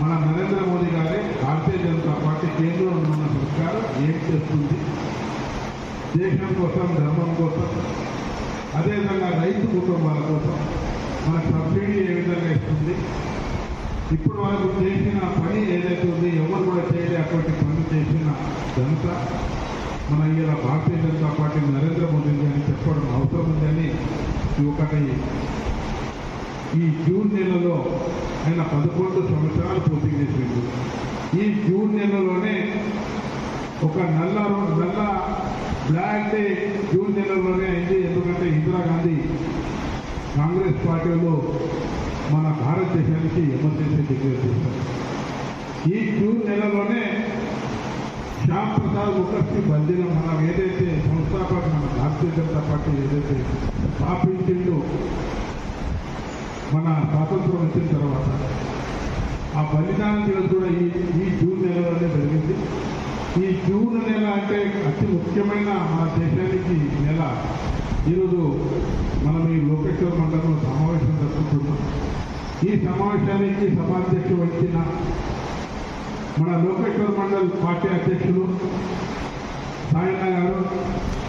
మన నరేంద్ర మోదీ గారే భారతీయ జనతా పార్టీ కేంద్రంలో ఉన్న సర్కారు ఏం చేస్తుంది? దేశం కోసం ధర్మం కోసం అదేవిధంగా రైతు కుటుంబాల కోసం మన సబ్సిడీ ఏ విధంగా ఇస్తుంది? ఇప్పుడు వరకు చేసిన పని ఏదైతే ఉంది ఎవరు కూడా చేయలే అటువంటి పని చేసిన జనత మన ఇలా భారతీయ జనతా పార్టీ నరేంద్ర మోదీ గారిని చెప్పడం అవసరం ఉందని ఒకటి. ఈ జూన్ నెలలో ఆయన పదకొండు సంవత్సరాలు పూర్తి చేసిండు ఈ జూన్ నెలలోనే ఒక నల్ల నల్ల బ్లాక్ డే జూన్ నెలలోనే అయింది. ఎందుకంటే ఇందిరాగాంధీ కాంగ్రెస్ పార్టీలో మన భారతదేశానికి ఎమర్జెన్సీ డిక్లేర్ చేశారు. ఈ జూన్ నెలలోనే శ్యామ్ ప్రసాద్ ముఖర్జీ బంధిన మనం ఏదైతే సంస్థాపక మన భారతీయ జనతా పార్టీ ఏదైతే స్థాపించిందో మన స్వాతంత్రం వచ్చిన తర్వాత ఆ బలిదానం దివస్ కూడా ఈ ఈ ఈ నెల అంటే అతి ముఖ్యమైన మన దేశానికి నెల. ఈరోజు మనం ఈ లోకేశ్వర మండలంలో సమావేశం జరుపుకుంటున్నాం. ఈ సమావేశానికి సభాధ్యక్షుడు వచ్చిన మన లోకేశ్వర మండల్ పార్టీ అధ్యక్షులు